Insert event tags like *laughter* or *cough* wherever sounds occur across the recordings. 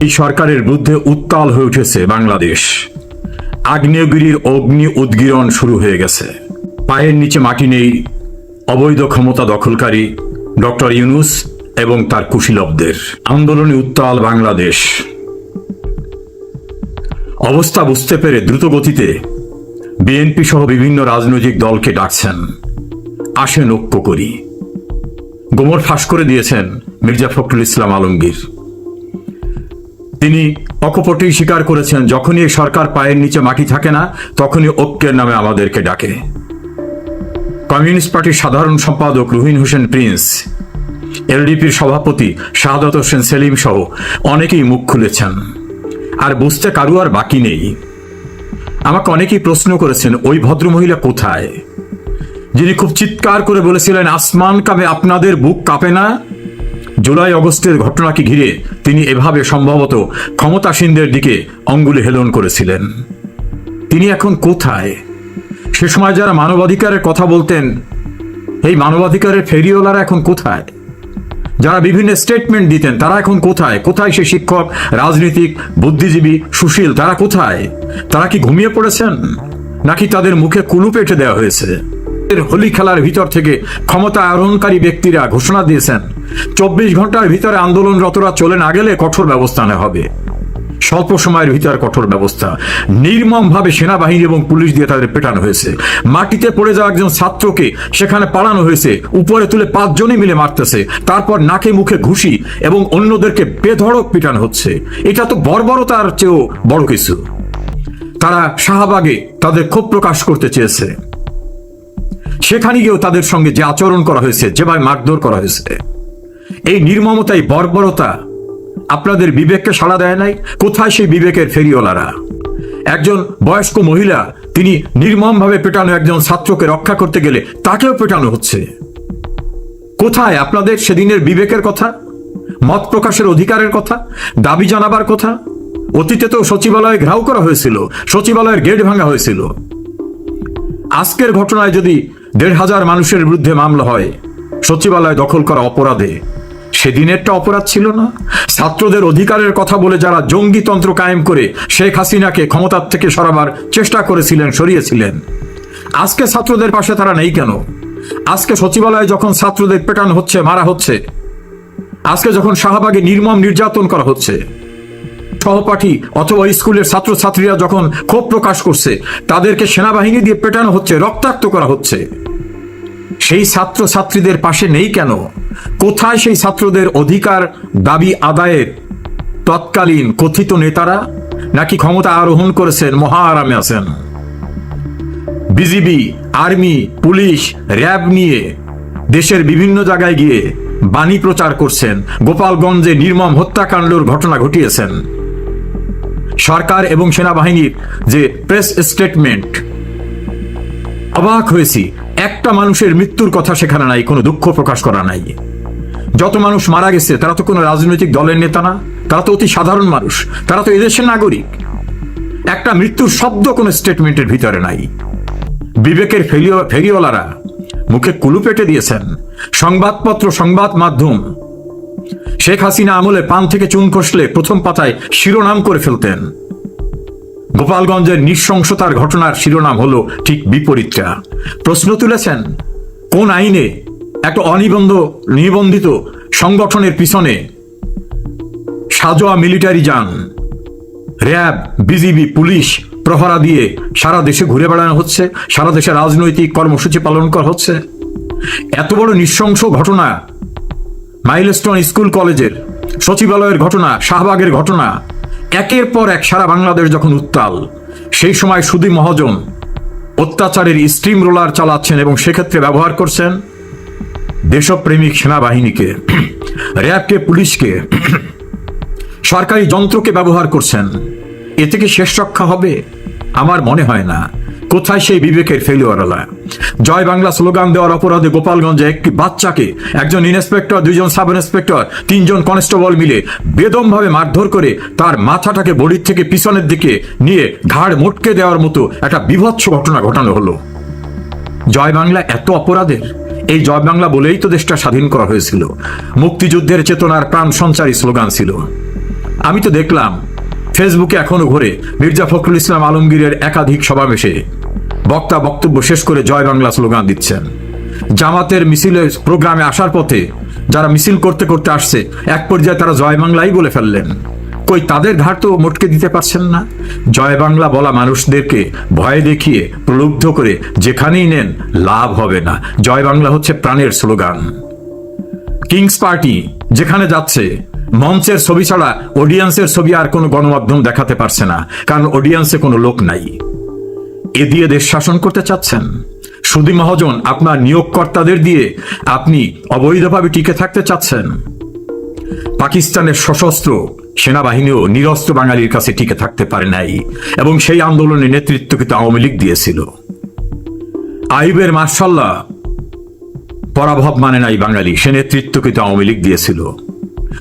এই সরকারের বিরুদ্ধে উত্তাল হয়ে উঠেছে বাংলাদেশ। আগ্নেয়গিরির অগ্নি উদ্গীরণ শুরু হয়ে গেছে। পায়ের নিচে মাটি নেই, অবৈধ ক্ষমতা দখলকারী ডক্টর ইউনুস এবং তার কুশীলবদের। আন্দোলনে উত্তাল বাংলাদেশ। অবস্থা বুঝতে পেরে দ্রুত গতিতে বিএনপি সহ বিভিন্ন রাজনৈতিক দলকে ডাকছেন। আসেন ঐক্য করি। গোমর ফাঁস করে দিয়েছেন মির্জা ফখরুল ইসলাম আলমগীর। তিনি অকপটেই স্বীকার করেছেন, যখনই সরকার পায়ের নিচে মাটি থাকে না, তখনই ঐক্যের নামে আমাদেরকে ডাকে। কমিউনিস্ট পার্টির সাধারণ সম্পাদক রুহিন হোসেন প্রিন্স, এলডিপির সভাপতি শাহাদত হোসেন সেলিম সহ অনেকেই মুখ খুলেছেন। আর বুঝতে কারু আর বাকি নেই। আমাকে অনেকেই প্রশ্ন করেছেন, ওই ভদ্রমহিলা কোথায়? যিনি খুব চিৎকার করে বলেছিলেন, আসমান কামে আপনাদের বুক কাঁপে না? জুলাই অগস্টের ঘটনাকে ঘিরে তিনি এভাবে সম্ভবত ক্ষমতাসীনদের দিকে অঙ্গুলি হেলন করেছিলেন। তিনি এখন কোথায়? সে সময় যারা মানবাধিকারের কথা বলতেন, এই মানবাধিকারের ফেরিওয়ালারা এখন কোথায়? যারা বিভিন্ন স্টেটমেন্ট দিতেন, তারা এখন কোথায়? কোথায় সে শিক্ষক, রাজনীতিক, বুদ্ধিজীবী, সুশীল, তারা কোথায়? তারা কি ঘুমিয়ে পড়েছেন? নাকি তাদের মুখে কুলু পেটে দেওয়া হয়েছে? হোলি খেলার ভিতর থেকে ক্ষমতা আরোহণকারী ব্যক্তিরা ঘোষণা দিয়েছেন চব্বিশ ঘণ্টার ভিতরে আন্দোলনরতরা চলে না গেলে কঠোর ব্যবস্থা নেওয়া হবে। স্বল্প সময়ের ভিতর কঠোর ব্যবস্থা। নির্মমভাবে সেনাবাহিনী এবং পুলিশ দিয়ে তাদের পেটানো হয়েছে। মাটিতে পড়ে যাওয়া একজন ছাত্রকে সেখানে পালানো হয়েছে। উপরে তুলে পাঁচজনই মিলে মারতেছে। তারপর নাকে মুখে ঘুষি এবং অন্যদেরকে বেধড়ক পিটানো হচ্ছে। এটা তো বর্বরতার চেয়েও বড় কিছু। তারা শাহবাগে তাদের ক্ষোভ প্রকাশ করতে চেয়েছে। সেখানে গিয়েও তাদের সঙ্গে যে আচরণ করা হয়েছে যেভাবে মারধর করা হয়েছে। এই নির্মমতাই বর্বরতা। আপনাদের বিবেককে সাড়া দেয় নাই, কোথায় সেই বিবেকের ফেরিওয়ালারা? একজন বয়স্ক মহিলা, তিনি নির্মমভাবে পেটানো একজন ছাত্রকে রক্ষা করতে গেলে তাকেও পেটানো হচ্ছে। কোথায় আপনাদের সেদিনের বিবেকের কথা? মত প্রকাশের অধিকারের কথা? দাবি জানাবার কথা? অতীতে তো সচিবালয়ে ঘেরাও করা হয়েছিল, সচিবালয়ের গেট ভাঙা হয়েছিল। আজকের ঘটনায় যদি দেড় হাজার মানুষের বিরুদ্ধে মামলা হয়, সচিবালয় দখল করা অপরাধে। সেদিনেরটা অপরাধ ছিল না। ছাত্রদের অধিকারের কথা বলে যারা জঙ্গিতন্ত্র কায়েম করে শেখ হাসিনাকে ক্ষমতার থেকে সরাবার চেষ্টা করেছিলেন, সরিয়েছিলেন। আজকে ছাত্রদের পাশে তারা নেই কেন? আজকে সচিবালয়ে যখন ছাত্রদের পেটান হচ্ছে, মারা হচ্ছে, আজকে যখন শাহবাগে নির্মম নির্যাতন করা হচ্ছে, সহপাঠী অথবা স্কুলের ছাত্রছাত্রীরা যখন ক্ষোভ প্রকাশ করছে, তাদেরকে সেনাবাহিনী দিয়ে পেটানো হচ্ছে, রক্তাক্ত করা হচ্ছে। সেই ছাত্র ছাত্রীদের পাশে নেই কেন? কোথায় সেই ছাত্রদের অধিকার, দাবি, আদায়ের? তৎকালীন কথিত নেতারা নাকি ক্ষমতা আরোহণ করেছেন মহা আরামে আছেন? বিজিবি, আর্মি, পুলিশ, র্যাব নিয়ে দেশের বিভিন্ন জায়গায় গিয়ে বাণী প্রচার করছেন, গোপালগঞ্জে নির্মম হত্যাকাণ্ডর ঘটনা ঘটিয়েছেন। সরকার এবং সেনাবাহিনীর যে প্রেস স্টেটমেন্ট, অবাক হয়েছি। একটা মানুষের মৃত্যুর কথা সেখানে নাই, কোনো দুঃখ প্রকাশ করা নাই। যত মানুষ মারা গেছে, তারা তো কোনো রাজনৈতিক দলের নেতা না, তারা তো অতি সাধারণ মানুষ, তারা তো এদেশের নাগরিক। একটা মৃত্যুর শব্দ কোনো স্টেটমেন্টের ভিতরে নাই। বিবেকের ফেরিও ফেরিওয়ালারা মুখে কুলু পেটে দিয়েছেন। সংবাদপত্র, সংবাদ মাধ্যম। শেখ হাসিনা আমলে পান থেকে চুন খসলে প্রথম পাতায় শিরোনাম করে ফেলতেন। গোপালগঞ্জের নৃশংসতার ঘটনার শিরোনাম হলো ঠিক বিপরীতটা। প্রশ্ন তুলেছেন, কোন আইনে একটা অনিবন্ধ, নিবন্ধিত সংগঠনের পিছনে সাজোয়া মিলিটারি যান? র্যাব, বিজিবি, পুলিশ প্রহরা দিয়ে সারা দেশে ঘুরে বেড়ানো হচ্ছে, সারা দেশে রাজনৈতিক কর্মসূচি পালন করা হচ্ছে। এত বড় নৃশংস ঘটনা, মাইলস্টোন স্কুল কলেজের সচিবালয়ের ঘটনা, শাহবাগের ঘটনা একের পর এক সারা বাংলাদেশ যখন উত্তাল, সেই সময় সুদী মহাজন অত্যাচারের স্ট্রিম রোলার চালাচ্ছেন এবং সেক্ষেত্রে ব্যবহার করছেন দেশপ্রেমিক সেনাবাহিনীকে, র্যাবকে, পুলিশকে, সরকারি যন্ত্রকে ব্যবহার করছেন। এ থেকে শেষ রক্ষা হবে? আমার মনে হয় না। কোথায় সেই বিবেকের ফেলিওয়ারলা জয় বাংলা স্লোগান দেওয়ার অপরাধে গোপালগঞ্জে একটি বাচ্চাকে একজন ইন্সপেক্টর দুইজন সাব ইন্সপেক্টর তিনজন কনস্টেবল মিলে বেদমভাবে মারধর করে তার মাথাটাকে বডির থেকে পিছনের দিকে নিয়ে ঘাড় মোটকে দেওয়ার মতো একটা বিভৎস ঘটনা ঘটানো হলো। জয় বাংলা এত অপরাধের? এই জয় বাংলা বলেই তো দেশটা স্বাধীন করা হয়েছিল। মুক্তিযুদ্ধের চেতনার প্রাণ সঞ্চারী স্লোগান ছিল। আমি তো দেখলাম, ফেসবুকে এখনও ঘুরে মির্জা ফখরুল ইসলাম আলমগীরের একাধিক সমাবেশে। বক্তা বক্তব্য শেষ করে জয় বাংলা স্লোগান দিচ্ছেন। জামাতের মিছিলের প্রোগ্রামে আসার পথে যারা মিছিল করতে করতে আসছে, এক পর্যায়ে তারা জয় বাংলাই বলে ফেললেন। কই তাদের ঘাট তো মোটকে দিতে পারছেন না? জয় বাংলা বলা মানুষদেরকে ভয় দেখিয়ে প্রলুব্ধ করে যেখানেই নেন লাভ হবে না। জয় বাংলা হচ্ছে প্রাণের স্লোগান। কিংস পার্টি যেখানে যাচ্ছে, মঞ্চের ছবি ছাড়া অডিয়েন্সের ছবি আর কোনো গণমাধ্যম দেখাতে পারছে না, কারণ অডিয়েন্সে কোনো লোক নাই। এ দিয়ে দেশ শাসন করতে চাচ্ছেন। সুদী মহাজন, আপনার নিয়োগকর্তাদের দিয়ে আপনি অবৈধভাবে টিকে থাকতে চাচ্ছেন। পাকিস্তানের সশস্ত্র সেনাবাহিনীও নিরস্ত্র বাঙালির কাছে টিকে থাকতে পারে নাই এবং সেই আন্দোলনে নেতৃত্ব কিন্তু আওয়ামী লীগ দিয়েছিল। আইবের মার্শাল্লাহ পরাভব মানে নাই বাঙালি, সে নেতৃত্ব কিন্তু আওয়ামী লীগ দিয়েছিল।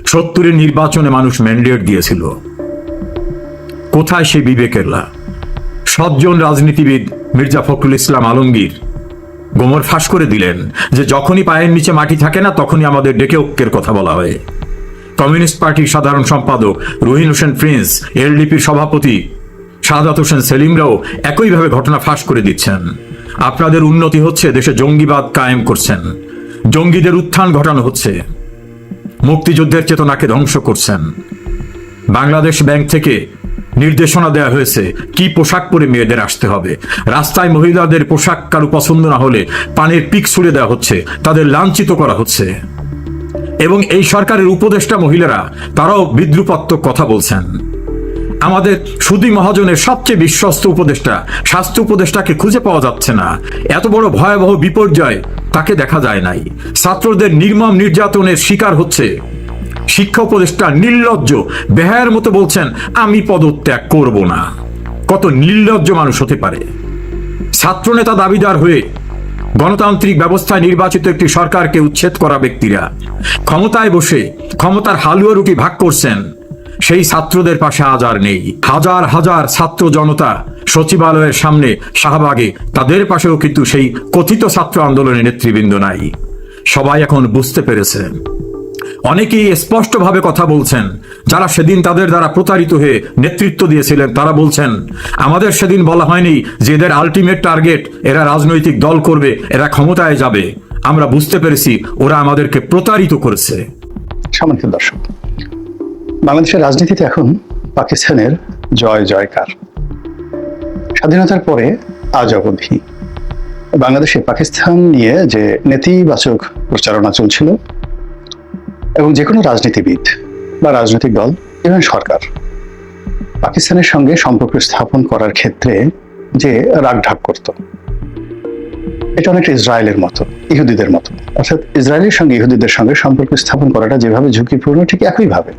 সত্তরের নির্বাচনে মানুষ ম্যান্ডেট দিয়েছিল। কোথায় সেই বিবেকের লাভ? সজ্জন রাজনীতিবিদ মির্জা ফখরুল ইসলাম আলমগীর গোমর ফাঁস করে দিলেন যে যখনই পায়ের নিচে মাটি থাকে না, তখনই আমাদের ডেকে ঐক্যের কথা বলা হয়। কমিউনিস্ট পার্টির সাধারণ সম্পাদক রহিন হোসেন প্রিন্স, এলডিপির সভাপতি সাদাত হোসেন সেলিমরাও একইভাবে ঘটনা ফাঁস করে দিচ্ছেন। আপনাদের উন্নতি হচ্ছে, দেশে জঙ্গিবাদ কায়েম করছেন। জঙ্গিদের উত্থান ঘটানো হচ্ছে। মুক্তিযুদ্ধের চেতনাকে ধ্বংস করছেন। বাংলাদেশ ব্যাংক থেকে নির্দেশনা দেওয়া হয়েছে, কি পোশাক পরে মেয়েদের আসতে হবে। রাস্তায় মহিলাদের পোশাক কারও পছন্দ না হলে পানির পিক ছুড়ে দেওয়া হচ্ছে, তাদের লাঞ্ছিত করা হচ্ছে। এবং এই সরকারের উপদেষ্টা মহিলারা, তারাও বিদ্রুপাত্মক কথা বলছেন। আমাদের সুদী মহাজনের সবচেয়ে বিশ্বস্ত উপদেষ্টা, স্বাস্থ্য উপদেষ্টাকে খুঁজে পাওয়া যাচ্ছে না। এত বড় ভয়াবহ বিপর্যয় তাকে দেখা যায় নাই। ছাত্রদের নির্মম নির্যাতনের শিকার হচ্ছে শিক্ষা উপদেষ্টা নির্লজ্জ। বেহায়ের মতো বলছেন, আমি পদত্যাগ করব না। কত নির্লজ্জ মানুষ হতে পারে। ছাত্রনেতা দাবিদার হয়ে গণতান্ত্রিক ব্যবস্থায় নির্বাচিত একটি সরকারকে উচ্ছেদ করা ব্যক্তিরা ক্ষমতায় বসে ক্ষমতার হালুয়া রুটি ভাগ করছেন, সেই ছাত্রদের পাশে আজ আর নেই। হাজার হাজার ছাত্র জনতা সচিবালয়ের সামনে শাহবাগে, তাদের পাশেও কিন্তু সেই কথিত ছাত্র আন্দোলনের নেতৃবৃন্দ নাই। সবাই এখন বুঝতে পেরেছে অনেকেই স্পষ্টভাবে কথা বলছেন। যারা সেদিন তাদের দ্বারা প্রতারিত হয়ে নেতৃত্ব দিয়েছিলেন, তারা বলছেন, আমাদের সেদিন বলা হয়নি যে এদের আলটিমেট টার্গেট এরা রাজনৈতিক দল করবে, এরা ক্ষমতায় যাবে। আমরা বুঝতে পেরেছি ওরা আমাদেরকে প্রতারিত করেছে। সম্মানিত দর্শক, বাংলাদেশের রাজনীতিতে এখন পাকিস্তানের জয় জয়কার। স্বাধীনতার পরে আজ অবধি বাংলাদেশে পাকিস্তান নিয়ে যে নেতিবাচক প্রচারণা চলছিল এবং যে কোনো রাজনীতিবিদ বা রাজনৈতিক দল এবং সরকার। পাকিস্তানের সঙ্গে সম্পর্ক স্থাপন করার ক্ষেত্রে যে রাগঢাক করত, এটা অনেকটা ইসরায়েলের মতো, ইহুদিদের মতো। অর্থাৎ ইসরায়েলের সঙ্গে ইহুদিদের সঙ্গে সম্পর্ক স্থাপন করাটা যেভাবে ঝুঁকিপূর্ণ, ঠিক একইভাবে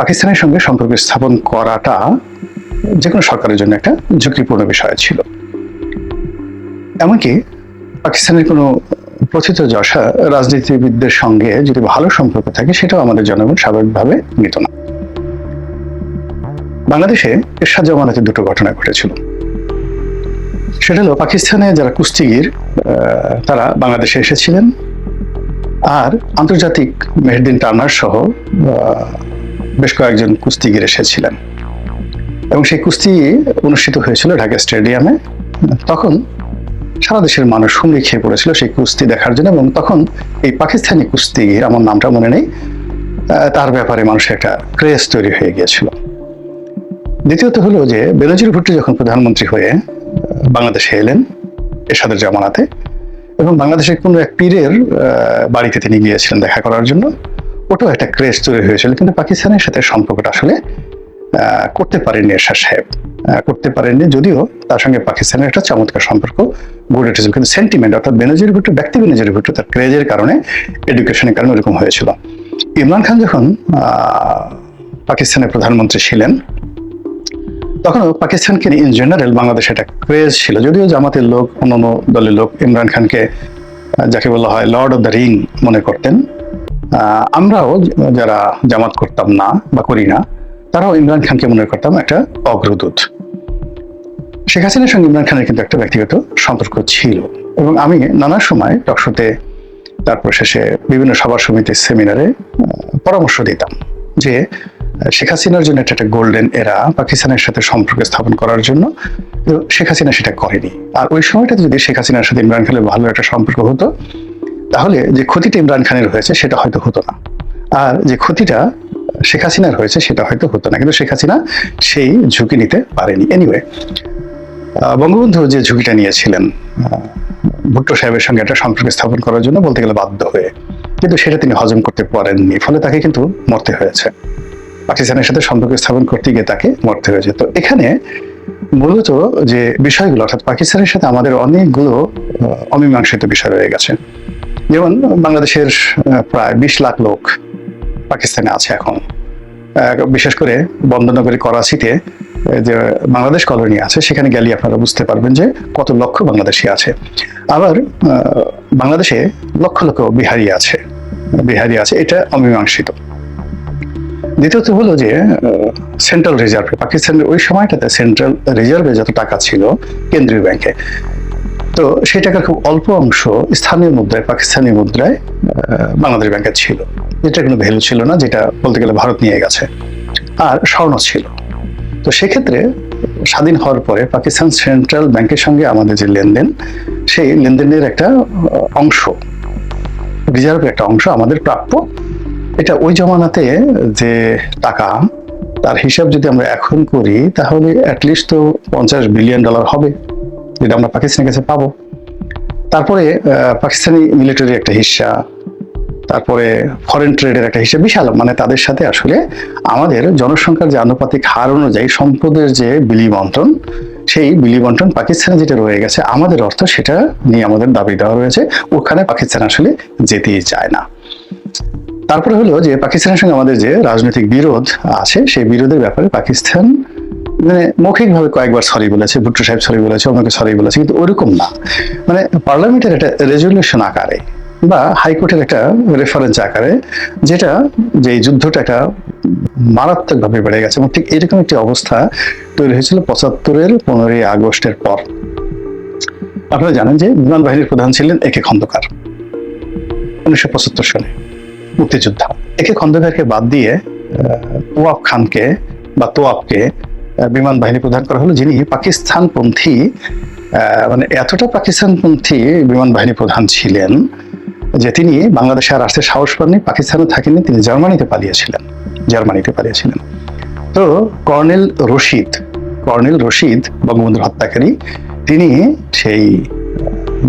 পাকিস্তানের সঙ্গে সম্পর্ক স্থাপন করাটা যে কোনো সরকারের জন্য একটা ঝুঁকিপূর্ণ বিষয় ছিল। এমনকি পাকিস্তানের কোনো প্রথিত যশা রাজনীতিবিদদের সঙ্গে যদি ভালো সম্পর্ক থাকে, সেটাও আমাদের জনগণ স্বাভাবিকভাবে নিত না। বাংলাদেশে এরশাদ জামানাতে দুটো ঘটনা ঘটেছিল। সেটা হলো পাকিস্তানে যারা কুস্তিগির তারা বাংলাদেশে এসেছিলেন আর আন্তর্জাতিক মেহেরদিন টার্নার সহ বেশ কয়েকজন কুস্তিগির এসেছিলেন। এবং সেই কুস্তি অনুষ্ঠিত হয়েছিল ঢাকা স্টেডিয়ামে। তখন সারা দেশের মানুষ হুমড়ি খেয়ে পড়েছিল সেই কুস্তি দেখার জন্য এবং তখন এই পাকিস্তানি কুস্তিগির আমার নামটা মনে নেই তার ব্যাপারে মানুষের একটা ক্রেজ তৈরি হয়ে গিয়েছিল। দ্বিতীয়ত হলো যে বেনজির ভুট্টো যখন প্রধানমন্ত্রী হয়ে বাংলাদেশে এলেন এরশাদের জামানাতে এবং বাংলাদেশের কোনো এক পীরের বাড়িতে তিনি গিয়েছিলেন দেখা করার জন্য, ওটাও একটা ক্রেজ তৈরি হয়েছিল। কিন্তু পাকিস্তানের সাথে সম্পর্কটা আসলে করতে পারেননি এরশাদ সাহেব। করতে পারেননি যদিও তার সঙ্গে পাকিস্তানের একটা চমৎকার সম্পর্ক গড়ে উঠেছিল কিন্তু সেন্টিমেন্ট অর্থাৎ বেনজির ভুট্টো, ব্যক্তি বেনজির ভুট্টো, তার ক্রেজের কারণে এডুকেশনের কারণে এরকম হয়েছিল। ইমরান খান যখন পাকিস্তানের প্রধানমন্ত্রী ছিলেন তখন পাকিস্তানকে ইন জেনারেল বাংলাদেশে একটা ক্রেজ ছিল। যদিও জামাতের লোক, অন্যান্য দলের লোক ইমরান খানকে যাকে বলা হয় লর্ড অফ দ্য রিং মনে করতেন। আমরাও যারা জামাত করতাম না বা করি না তারাও ইমরান খানকে মনে করতাম একটা অগ্রদূত। শেখ হাসিনার সঙ্গে ইমরান খানের কিন্তু একটা ব্যক্তিগত সম্পর্ক ছিল এবং আমি নানা সময় টকশোতে তারপর শেষে বিভিন্ন সভা সমিতির সেমিনারে পরামর্শ দিতাম যে শেখ হাসিনার জন্য এটা একটা গোল্ডেন এরা পাকিস্তানের সাথে সম্পর্ক স্থাপন করার জন্য। শেখ হাসিনা সেটা করেনি। আর ওই সময়টাতে যদি শেখ হাসিনার সাথে ইমরান খানের ভালো একটা সম্পর্ক হতো, তাহলে যে ক্ষতিটা ইমরান খানের হয়েছে সেটা হয়তো হতো না। আর যে ক্ষতিটা শেখ হাসিনার হয়েছে সেটা হয়তো হতো না, কিন্তু শেখ হাসিনা সেই ঝুঁকি নিতে পারেনি। এনিওয়ে বঙ্গবন্ধু যে ঝুঁকিটা নিয়েছিলেন ভুট্টো সাহেবের সঙ্গে একটা সম্পর্ক স্থাপন করার জন্য বলতে গেলে বাধ্য হয়ে, কিন্তু সেটা তিনি হজম করতে পারেননি, ফলে তাকে কিন্তু মরতে হয়েছে। পাকিস্তানের সাথে সম্পর্ক স্থাপন করতে গিয়ে তাকে মরতে হয়েছে। তো এখানে মূলত যে বিষয়গুলো, অর্থাৎ পাকিস্তানের সাথে আমাদের অনেকগুলো অমীমাংসিত বিষয় রয়ে গেছে। যেমন বাংলাদেশের প্রায় বিশ লাখ লোক পাকিস্তানে আছে এখন। বিশেষ করে বন্দনগরী করাচিতে যে বাংলাদেশ কলোনি আছে, সেখানে গেলে আপনারা বুঝতে পারবেন যে কত লক্ষ বাংলাদেশি আছে। আবার বাংলাদেশে লক্ষ লক্ষ বিহারি আছে বিহারি আছে, এটা অমীমাংসিত। দ্বিতীয়ত হলো যে সেন্ট্রাল রিজার্ভে পাকিস্তানের ওই সময়টাতে সেন্ট্রাল রিজার্ভে যত টাকা ছিল, কেন্দ্রীয় ব্যাংকে তো সেই টাকার খুব অল্প অংশ স্থানীয় মুদ্রায়, পাকিস্তানি মুদ্রায় বাংলাদেশ ব্যাংকে ছিল। যেটা কোনো ভ্যালু ছিল না, যেটা বলতে গেলে ভারত নিয়ে গেছে। আর স্বর্ণ ছিল। তো সেক্ষেত্রে স্বাধীন হওয়ার পরে পাকিস্তান সেন্ট্রাল ব্যাংকের সঙ্গে আমাদের যে লেনদেন, সেই লেনদেনের একটা অংশ, রিজার্ভের একটা অংশ আমাদের প্রাপ্য। এটা ওই জমানাতে যে টাকা তার হিসাব যদি আমরা এখন করি, তাহলে অ্যাটলিস্ট তো পঞ্চাশ বিলিয়ন ডলার হবে, যেটা আমরা পাকিস্তানের কাছে পাবো। তারপরে পাকিস্তানি মিলিটারি একটা হিস্সা তারপরে ফরেন ট্রেডের একটা হিসাব, বিশাল মানে তাদের সাথে আসলে আমাদের জনসংখ্যার যে আনুপাতিক হার অনুযায়ী সম্পদের যে বিলি বন্টন সেই বিলি বন্টন পাকিস্তানে যেটা রয়ে গেছে, আমাদের অর্থ সেটা নিয়ে আমাদের দাবি দেওয়া রয়েছে। ওখানে পাকিস্তান আসলে যেতেই চায় না। তারপরে হলো যে পাকিস্তানের সঙ্গে আমাদের যে রাজনৈতিক বিরোধ আছে, সেই বিরোধের ব্যাপারে পাকিস্তান মানে মৌখিকভাবে কয়েকবার সরি বলেছে, ভুট্টো সাহেব সরি বলেছে অনেকে সরি বলেছে, কিন্তু ওরকম না। মানে পার্লামেন্টের একটা রেজলিউশন আকারে বা হাইকোর্টের একটা রেফারেন্স আকারে, যেটা যে যুদ্ধটা একটা মারাত্মকভাবে বেড়ে গেছে এবং ঠিক এরকম একটি অবস্থা তৈরি হয়েছিল পঁচাত্তরের পনেরোই আগস্টের পর। আপনারা জানেন যে বিমান বাহিনীর প্রধান ছিলেন একে খন্দকার, উনিশশো পঁচাত্তর সালে মুক্তিযোদ্ধা। একে খন্দকারকে বাদ দিয়ে তোয়াব খানকে বা তোয়াবকে বিমান বাহিনী প্রধান করা হলো, যিনি পাকিস্তানপন্থী মানে এতটা পাকিস্তানপন্থী বিমান বাহিনী প্রধান ছিলেন যে তিনি বাংলাদেশে আর আসতে সাহস পাননি, পাকিস্তানে থাকেননি, তিনি জার্মানিতে পালিয়েছিলেন জার্মানিতে পালিয়েছিলেন। তো কর্নেল রশিদ কর্নেল রশিদ বঙ্গবন্ধুর হত্যাকারী, তিনি সেই,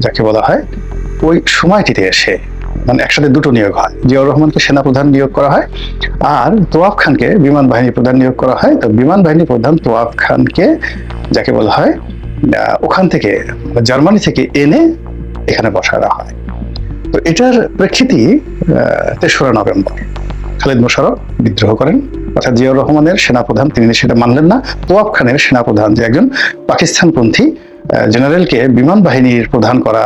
যাকে বলা হয়, ওই সময়টিতে এসে মানে একসাথে দুটো নিয়োগ হয়, জিয়াউর রহমানকে সেনাপ্রধান নিয়োগ করা হয়, আর তোয়াব খানকে বিমান বাহিনী প্রধান নিয়োগ করা হয়। তো বিমান বাহিনী প্রধান তোয়াব খানকে, যাকে বলা হয় ওখান থেকে মানে জার্মানি থেকে এনে এখানে বসানো হয়। তো এটার প্রেক্ষিতেই তেসরা নভেম্বর খালেদ মোশারফ বিদ্রোহ করেন। অর্থাৎ জিয়াউর রহমানের সেনাপ্রধান, তিনি সেটা মানলেন না। তোয়াব খানের সেনাপ্রধান যে একজন পাকিস্তানপন্থী জেনারেলকে বিমান বাহিনীর প্রধান করা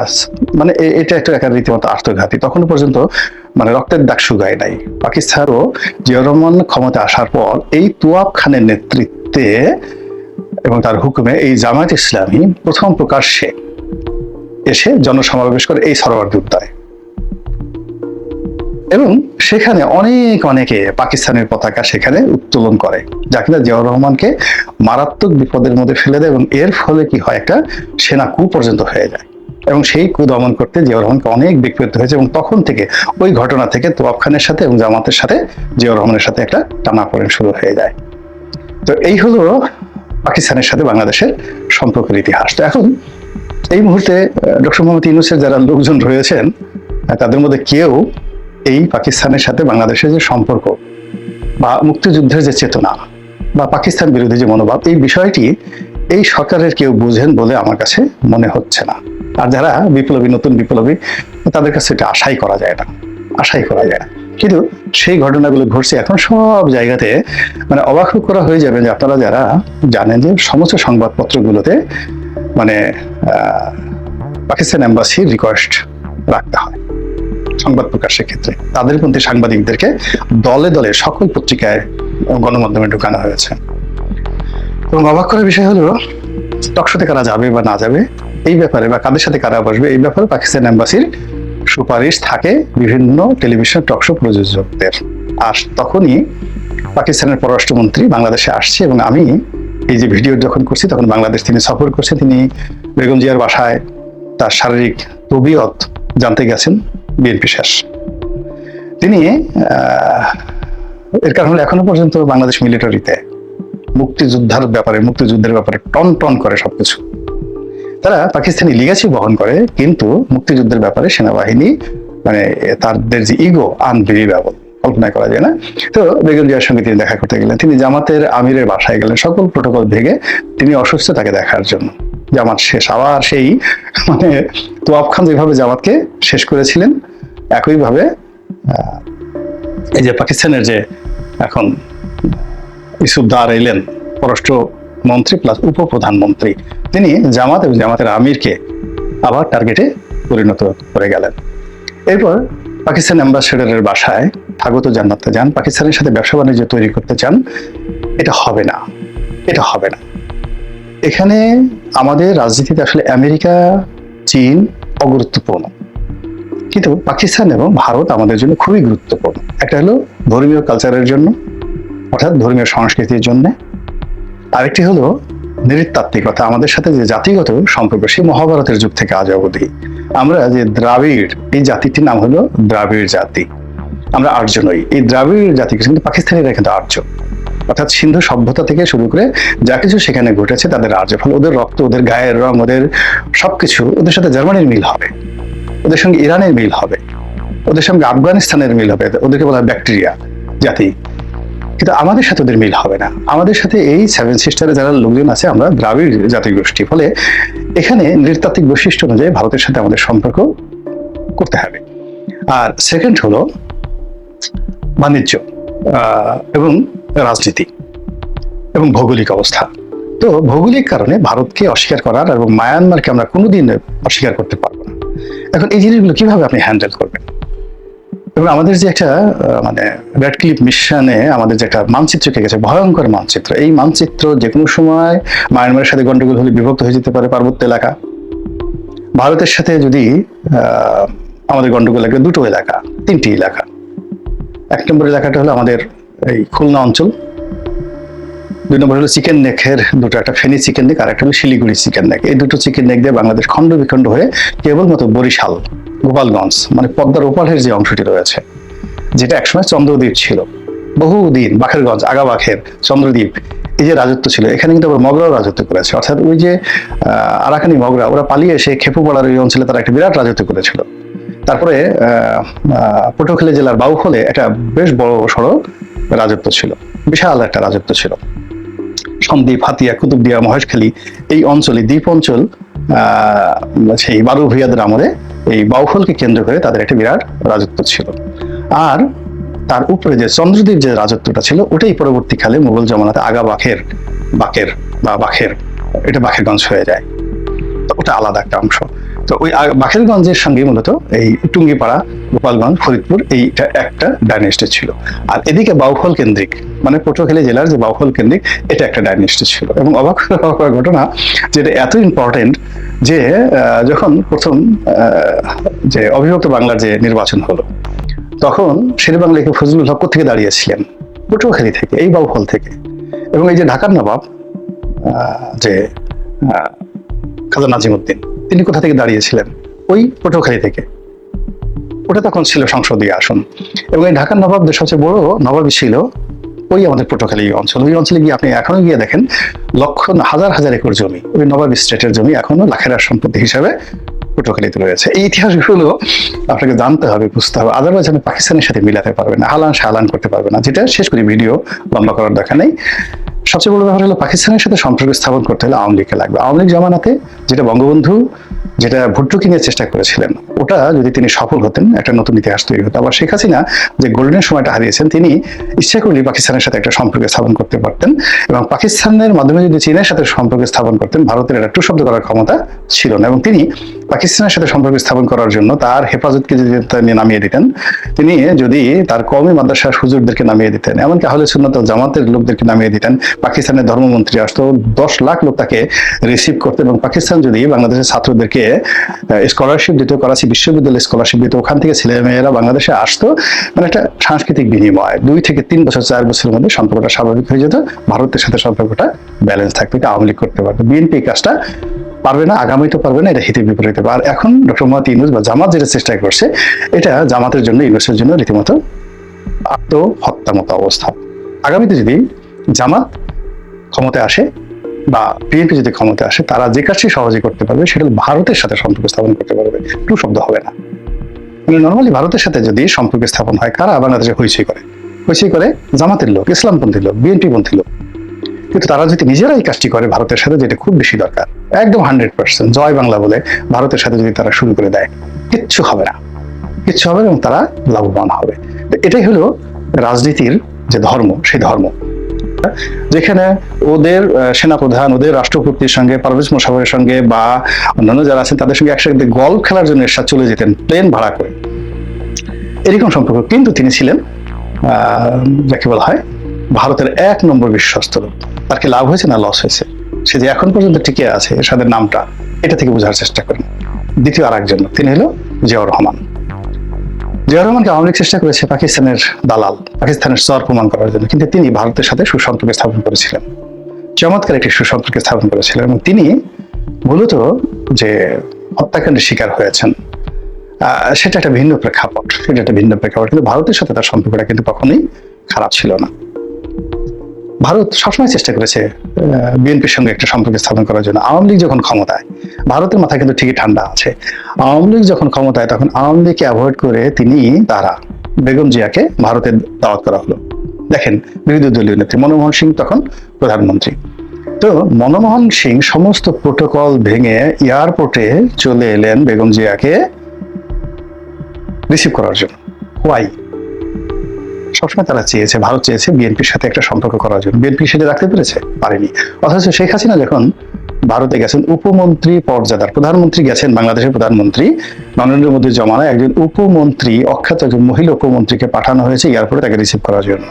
মানে এটা একটা একটা রীতিমতো আত্মঘাতী। তখন পর্যন্ত মানে রক্তের দাগ শুকায় নাই। পাকিস্তানও জিয়াউর রহমান ক্ষমতা আসার পর এই তোয়াব খানের নেতৃত্বে এবং তার হুকুমে এই জামায়াত ইসলামী প্রথম প্রকাশ্যে এসে জনসমাবেশ করে এই সরোয়ার্দী উদ্যানে এবং সেখানে অনেক অনেকে পাকিস্তানের পতাকা সেখানে উত্তোলন করে, যা জিয়াউর রহমানকে মারাত্মক বিপদের মধ্যে ফেলে দেয় এবং এর ফলে কি হয়, একটা সেনা কু পর্যন্ত হয়ে যায়। এবং সেই কু দমন করতে জিয়াউর রহমানকে অনেক বিক্ষিপ্ত হয়েছে এবং তখন থেকে ওই ঘটনা থেকে তোয়াব খানের সাথে এবং জামাতের সাথে জিয়াউর রহমানের সাথে একটা টানাপোড়েন শুরু হয়ে যায়। তো এই হলো পাকিস্তানের সাথে বাংলাদেশের সম্পর্কের ইতিহাস। তো এখন এই মুহূর্তে ডক্টর মোহাম্মদ ইউনুসের যারা লোকজন রয়েছেন তাদের মধ্যে কেউ এই পাকিস্তানের সাথে বাংলাদেশের যে সম্পর্ক বা মুক্তিযুদ্ধের যে চেতনা বা পাকিস্তান বিরোধী যে মনোভাব, এই বিষয়টি এই সরকারের কেউ বুঝেন বলে আমার কাছে মনে হচ্ছে না। আর যারা বিপ্লবী, নতুন বিপ্লবী, তাদের কাছে এটা আশাই করা যায় না। আশাই করা যায় না। কিন্তু সেই ঘটনাগুলো ঘটছে, এখন সব জায়গাতে মানে অবাক করা হয়ে যাবে যে আপনারা যারা জানেন যে সমস্ত সংবাদপত্রগুলোতে মানে পাকিস্তান এম্বাসির রিকোয়েস্ট রাখতে হয়। সংবাদ প্রকাশের ক্ষেত্রে। তাদের মধ্যে সাংবাদিকদেরকে দলে দলে সকল পত্রিকায় গণমাধ্যমে ঢুকানো হয়েছে। এবং অবাক করার বিষয় হলো টকশোতে কারা যাবে বা না যাবে, এই ব্যাপারে বা কাদের সাথে কারা বসবে, এই ব্যাপারে পাকিস্তান এম্বাসির সুপারিশ থাকে বিভিন্ন টেলিভিশন টকশো প্রযোজকদের। আর তখনই পাকিস্তানের পররাষ্ট্রমন্ত্রী বাংলাদেশে আসছে এবং আমি এই যে ভিডিও যখন করছি, তখন বাংলাদেশ তিনি সফর করছেন তিনি বেগম জিয়ার বাসায় তার শারীরিক তবিয়ত জানতে গেছেন। বিএনপি শেষ। তিনি এর কারণ হলো এখনও পর্যন্ত বাংলাদেশ মিলিটারিতে মুক্তিযোদ্ধার ব্যাপারে, মুক্তিযুদ্ধের ব্যাপারে টন টন করে সবকিছু। তারা পাকিস্তানি লিগাসি বহন করে, কিন্তু মুক্তিযুদ্ধের ব্যাপারে সেনাবাহিনী মানে তাদের যে ইগো আনবিলিভেবল কল্পনা করা যায় না। তো বেগম জিয়ার সঙ্গে তিনি দেখা করতে গেলেন, তিনি জামাতের আমিরের বাসায় গেলেন, সকল প্রোটোকল ভেঙে তিনি অসুস্থ তাকে দেখার জন্য। জামাত শেষ, আবার সেই মানে তোয়াব খান যেভাবে জামাতকে শেষ করেছিলেন, একইভাবে এই যে পাকিস্তানের যে এখন ইসুদ্দার এলেন পররাষ্ট্র মন্ত্রী প্লাস উপপ্রধানমন্ত্রী, তিনি জামাত এবং জামাতের আমিরকে আবার টার্গেটে পরিণত করে গেলেন। এরপর পাকিস্তান অ্যাম্বাসেডারের বাসায় স্বাগত জানাতে যান, পাকিস্তানের সাথে ব্যবসা বাণিজ্য তৈরি করতে চান, এটা হবে না, এটা হবে না। এখানে আমাদের রাজনীতিতে আসলে আমেরিকা, চীন অগুরুত্বপূর্ণ। কিন্তু পাকিস্তান এবং ভারত আমাদের জন্য খুবই গুরুত্বপূর্ণ। একটা হলো ধর্মীয় কালচারের জন্য, অর্থাৎ ধর্মীয় সংস্কৃতির জন্য। আরেকটি হলো নৃতাত্ত্বিকতা, আমাদের সাথে যে জাতিগত সম্পর্ক, সেই মহাভারতের যুগ থেকে আজ অবধি। আমরা যে দ্রাবিড়, এই জাতিটির নাম হলো দ্রাবিড় জাতি। আমরা আর্য নই। এই দ্রাবিড় জাতি কিন্তু পাকিস্তানিরা কিন্তু আর্য। অর্থাৎ সিন্ধু সভ্যতা থেকে শুরু করে যা কিছু সেখানে ঘটেছে, তাদের আর্য ফলে ওদের রক্ত, ওদের গায়ের রং, ওদের সবকিছু ওদের সাথে জার্মানির মিল হবে। ওদের সঙ্গে ইরানের মিল হবে। ওদের সঙ্গে আফগানিস্তানের মিল হবে। ওদেরকে বলা ব্যাকটেরিয়া জাতি। কিন্তু আমাদের সাথে ওদের মিল হবে না। আমাদের সাথে এই সেভেন সিস্টারে যারা লোকজন আছে, আমরা দ্রাবিড় জাতিগোষ্ঠী ফলে এখানে নৃতাত্ত্বিক বৈশিষ্ট্য অনুযায়ী ভারতের সাথে আমাদের সম্পর্ক করতে হবে। আর সেকেন্ড হলো বাণিজ্য। এবং রাজনীতি এবং ভৌগোলিক অবস্থা। তো ভৌগোলিক কারণে ভারতকে অস্বীকার করার এবং মায়ানমারকে আমরা কোনোদিন অস্বীকার করতে পারব না। এখন এই জিনিসগুলো কীভাবে আপনি হ্যান্ডেল করবেন? এবং আমাদের যে একটা মানে রেড মিশনে আমাদের যে একটা মানচিত্র কে গেছে, ভয়ঙ্কর মানচিত্র। এই মানচিত্র যে কোনো সময় মায়ানমারের সাথে গন্ডগোল হলে বিভক্ত হয়ে যেতে পারে পার্বত্য এলাকা। ভারতের সাথে যদি আমাদের গন্ডগোল লাগে দুটো এলাকা, তিনটি এলাকা। এক নম্বর এলাকাটা হলো আমাদের এই খুলনা অঞ্চল। দুই নম্বর হলো চিকেন নেকের দুটো, একটা ফেনি চিকেন নেক আর একটা হলো শিলিগুড়ি চিকেন নেক। এই দুটো চিকেন নেক দিয়ে বাংলাদেশ খণ্ড বিখণ্ড হয়ে কেবলমাত্র বরিশাল, গোপালগঞ্জ মানে পদ্মার ওপারের যে অংশটি রয়েছে, যেটা একসময় চন্দ্রদ্বীপ ছিল। বহুদিন বাখেরগঞ্জ আগা বাখের চন্দ্রদ্বীপ, এই যে রাজত্ব ছিল, এখানে কিন্তু আবার মগরাও রাজত্ব করেছে। অর্থাৎ ওই যে আরাকানি মগরা, ওরা পালিয়ে এসে খেপুপাড়ার ওই অঞ্চলে তারা একটা বিরাট রাজত্ব করেছিল। তারপরে পটুয়াখালী জেলার বাউফলে একটা বেশ বড় সড়ো রাজত্ব ছিল। বিশাল একটা রাজত্ব ছিল। সন্দ্বীপ হাতিয়া, কুতুবদিয়া, মহেশখালী এই অঞ্চলে দ্বীপ অঞ্চল সেই বারু ভূয়াদের আমলে এই বাউফলকে কেন্দ্র করে তাদের একটা বিরাট রাজত্ব ছিল। আর তার উপরে যে চন্দ্রদ্বীপ যে রাজত্বটা ছিল, ওটাই পরবর্তীকালে মুঘল জমানাতে আগা বাখের বাকের বা বাখের, এটা বাখেরগঞ্জ হয়ে যায়। ওটা আলাদা একটা অংশ। তো ওই বাখেরগঞ্জের সঙ্গে মূলত এই টুঙ্গিপাড়া, গোপালগঞ্জ, ফরিদপুর এইটা একটা ডাইনেস্টি ছিল। আর এদিকে বাউফল কেন্দ্রিক মানে পটুয়াখালী জেলার যে বাউফল কেন্দ্রিক, এটা একটা ডাইনেস্টি ছিল। এবং অবাক করার ঘটনা যেটা এত ইম্পর্টেন্ট যে যখন প্রথম যে অবিভক্ত বাংলার যে নির্বাচন হলো, তখন শের বাংলাকে ফজলুল হক থেকে দাঁড়িয়েছিলেন? পটুয়াখালী থেকে, এই বাউফল থেকে। এবং এই যে ঢাকার নবাব যে খাজা নাজিমুদ্দিন তিনি কোথা থেকে দাঁড়িয়েছিলেন? ওই পটুয়াখালী থেকে। ওটা তখন ছিল সংসদীয় আসন। এবং এই ঢাকার নবাবদের সবচেয়ে বড় নবাবই ছিল, ওই আমাদের পটুয়াখালী অঞ্চল। ওই অঞ্চলে গিয়ে আপনি এখনও গিয়ে দেখেন, লক্ষ হাজার হাজার একর জমি, ওই নবাব স্টেটের জমি এখনও লাখেরার সম্পত্তি হিসাবে পটুয়াখালীতে রয়েছে। এই ইতিহাসগুলো আপনাকে জানতে হবে, বুঝতে হবে আদারওয়াইজ আপনি পাকিস্তানের সাথে মিলাতে পারবেন হালান সালান করতে পারবেন না, যেটা শেষ করি ভিডিও লম্বা করার দেখা নেই। সবচেয়ে বড় ব্যাপার হলো পাকিস্তানের সাথে সম্পর্ক স্থাপন করতে হলে আওয়ামী লীগকে লাগবে। আওয়ামী লীগ জমানাতে যেটা বঙ্গবন্ধু, যেটা ভুট্টো কিংয়ের চেষ্টা করেছিলেন, ওটা যদি তিনি সফল হতেন, একটা নতুন ইতিহাস তৈরি হতো। আবার শেখ হাসিনা যে গোল্ডেন সময়টা হারিয়েছেন, তিনি ইচ্ছা করলে পাকিস্তানের সাথে একটা সম্পর্ক স্থাপন করতে পারতেন এবং পাকিস্তানের মাধ্যমে যদি চীনের সাথে সম্পর্ক স্থাপন করতেন, ভারতের একটা শব্দ করার ক্ষমতা ছিল না এবং তিনি পাকিস্তানের সাথে সম্পর্ক স্থাপন করার জন্য তার হেফাজতকে যদি নামিয়ে দিতেন, তিনি যদি তার কমই মাদ্রাসার হুজুরদেরকে নামিয়ে দিতেন, এমনকি আহলে সুন্নত জামাতের লোকদেরকে নামিয়ে দিতেন পাকিস্তানের ধর্মমন্ত্রী আসতো, দশ লাখ লোক তাকে রিসিভ করতো এবং পাকিস্তান যদি বাংলাদেশের ছাত্রদেরকে স্কলারশিপ দিত, করাচি বিশ্ববিদ্যালয়ে স্কলারশিপ দিত, ওখান থেকে ছেলেমেয়েরা বাংলাদেশে আসতো মানে একটা সাংস্কৃতিক বিনিময়। দুই থেকে তিন বছর, চার বছরের মধ্যে সম্পর্কটা স্বাভাবিক হয়ে যেত, ভারতের সাথে সম্পর্কটা ব্যালেন্স থাকতো, এটা আওয়ামী লীগ করতে পারতো। বিএনপি কাজটা পারবে না, আগামী তো পারবে না, এটা হিতে বিপরীত। আর এখন ডক্টর মোহাম্মদ ইউনুস বা জামাত যেটা চেষ্টা করছে, এটা জামাতের জন্য, ইউনুসের জন্য রীতিমতো আত্মহত্যা মতো অবস্থা। আগামীতে যদি জামাত ক্ষমতায় আসে বা বিএনপি যদি ক্ষমতায় আসে, তারা যে কাজটি সহজে করতে পারবে, সেটা ভারতের সাথে সম্পর্ক স্থাপন করতে পারবে। টু শব্দ হবে না। মানে নর্মালি ভারতের সাথে যদি সম্পর্ক স্থাপন হয়, কারা বাংলাদেশে হইচই করে? হইচই করে জামাতের লোক, ইসলামপন্থী লোক বিএনপি পন্থী লোক। কিন্তু তারা যদি নিজেরাই কাজটি করে ভারতের সাথে, যেটা খুব বেশি দরকার, একদম হান্ড্রেড পার্সেন্ট জয় বাংলা বলে ভারতের সাথে যদি তারা শুরু করে দেয়, কিচ্ছু হবে না। কিচ্ছু হবে এবং তারা লাভবান হবে। এটাই হলো রাজনীতির যে ধর্ম, সেই ধর্ম। যেখানে ওদের সেনাপ্রধান, ওদের রাষ্ট্রপতির সঙ্গে, পারভেজ মোশাফের সঙ্গে বা অন্যান্য যারা আছেন, তাদের সঙ্গে একসাথে গল্ফ খেলার জন্য এরশাদ চলে যেতেন প্লেন ভাড়া করে। এরকম সম্পর্ক। কিন্তু তিনি ছিলেন যাকে বলা হয় ভারতের এক নম্বর বিশ্বস্ত তার কি লাভ হয়েছে না লস হয়েছে? সে যে এখন পর্যন্ত টিকে আছে, এরশাদের নামটা, এটা থেকে বোঝার চেষ্টা করেন। দ্বিতীয় আর একজন তিনি হলো জিয়াউর রহমান। জিয়াউর রহমানকে আওয়ামী লীগ চেষ্টা করেছে পাকিস্তানের দালাল, পাকিস্তানের স্তর প্রমাণ করার জন্য। কিন্তু তিনি ভারতের সাথে সুসম্পর্ক স্থাপন করেছিলেন। চমৎকার একটি সুসম্পর্ক স্থাপন করেছিলেন এবং তিনি মূলত যে হত্যাকাণ্ডের শিকার হয়েছেন সেটা একটা ভিন্ন প্রেক্ষাপট, সেটা একটা ভিন্ন প্রেক্ষাপট। কিন্তু ভারতের সাথে তার সম্পর্কটা কিন্তু কখনোই খারাপ ছিল না। ভারত সবসময় চেষ্টা করেছে বিএনপির সঙ্গে একটা সম্পর্ক স্থাপন করার জন্য। আওয়ামী লীগ যখন ক্ষমতায়, ভারতের মাথা কিন্তু ঠিকই ঠান্ডা আছে। আওয়ামী লীগ যখন ক্ষমতায়, তখন আওয়ামী লীগকে অ্যাভয়েড করে তিনি তারা, বেগম জিয়াকে ভারতে দাওয়াত করা হলো। দেখেন, বিরোধী দলীয় নেত্রী মনমোহন সিং তখন প্রধানমন্ত্রী। তো মনমোহন সিং সমস্ত প্রোটোকল ভেঙে এয়ারপোর্টে চলে এলেন বেগম জিয়াকে রিসিভ করার জন্য। হোয়াই সবসময় তারা চেয়েছে ভারত চেয়েছে বিএনপির সাথে একটা সম্পর্ক করার জন্য। বিএনপি সেটা রাখতে পেরেছে? পারেনি। অথচ শেখ হাসিনা যখন ভারতে গেছেন, উপমন্ত্রী পর্যাদার প্রধানমন্ত্রী গেছেন, বাংলাদেশের প্রধানমন্ত্রী, নরেন্দ্র মোদীর জমানায় একজন উপমন্ত্রী, অখ্যাত একজন মহিলা উপমন্ত্রীকে পাঠানো হয়েছে এয়ারপোর্টে তাকে রিসিভ করার জন্য।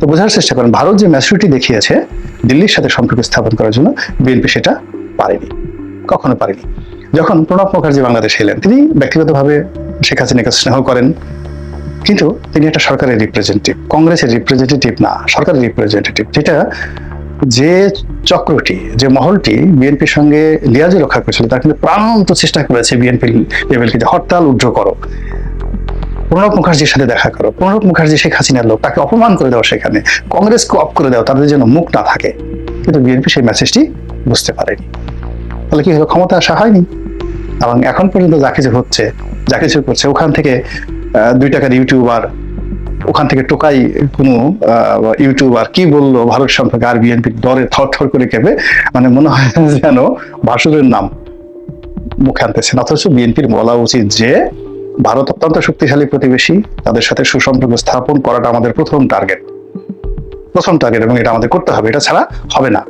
তো বোঝার চেষ্টা করেন, ভারত যে ম্যাচুরিটি দেখিয়েছে, দিল্লির সাথে সম্পর্ক স্থাপন করার জন্য বিএনপি সেটা পারেনি, কখনো পারেনি। যখন প্রণব মুখার্জি বাংলাদেশে এলেন, তিনি ব্যক্তিগতভাবে শেখ হাসিনাকে স্নেহ করেন কিন্তু তিনি একটা সরকারের রিপ্রেজেন্টেটিভ কংগ্রেসের রিপ্রেজেন্টেটিভ না, সরকারের রিপ্রেজেন্টেটিভ যেটা যে চক্রটি, যে মহলটি বিএনপির সঙ্গে লিয়াজি রক্ষা করেছিল, তার কিন্তু প্রাণান্ত চেষ্টা করেছে বিএনপি লেভেলকে যে হরতাল উড্র করো। প্রণব মুখার্জির সাথে দেখা করো। প্রণব মুখার্জি, শেখ হাসিনার লোক, তাকে অপমান করে দাও সেখানে। কংগ্রেসকে অফ করে দাও, তাদের যেন মুখ না থাকে। কিন্তু বিএনপি সেই মেসেজটি বুঝতে পারেনি। তাহলে কি হলো, ক্ষমতা আসা হয়নি? এবং এখন পর্যন্ত যা কিছু হচ্ছে, যা কিছু করছে, ওখান থেকে দুই টাকার ইউটিউবার ওখান থেকে টোকাই কোনো ইউটিউবার কি বলল, ভারত সম্পর্কে আর বিএনপি দরে থর থর করে কেঁপে মানে মনে হয় *laughs* যেন ভাসুরের নাম মুখে আনতেছেন। অথচ বিএনপির বলা উচিত যে, ভারত অত্যন্ত শক্তিশালী প্রতিবেশী, তাদের সাথে সুসম্পর্ক স্থাপন করাটা আমাদের প্রথম টার্গেট প্রথম টার্গেট এবং এটা আমাদের করতে হবে। এটা ছাড়া হবে না।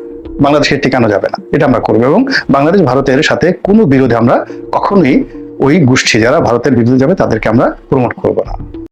বাংলাদেশের টিকানো যাবে না। এটা আমরা করব এবং বাংলাদেশ, ভারতের সাথে কোনো বিরোধে আমরা কখনোই ওই গোষ্ঠী যারা ভারতের বিরুদ্ধে যাবে তাদেরকে আমরা প্রমোট করব না।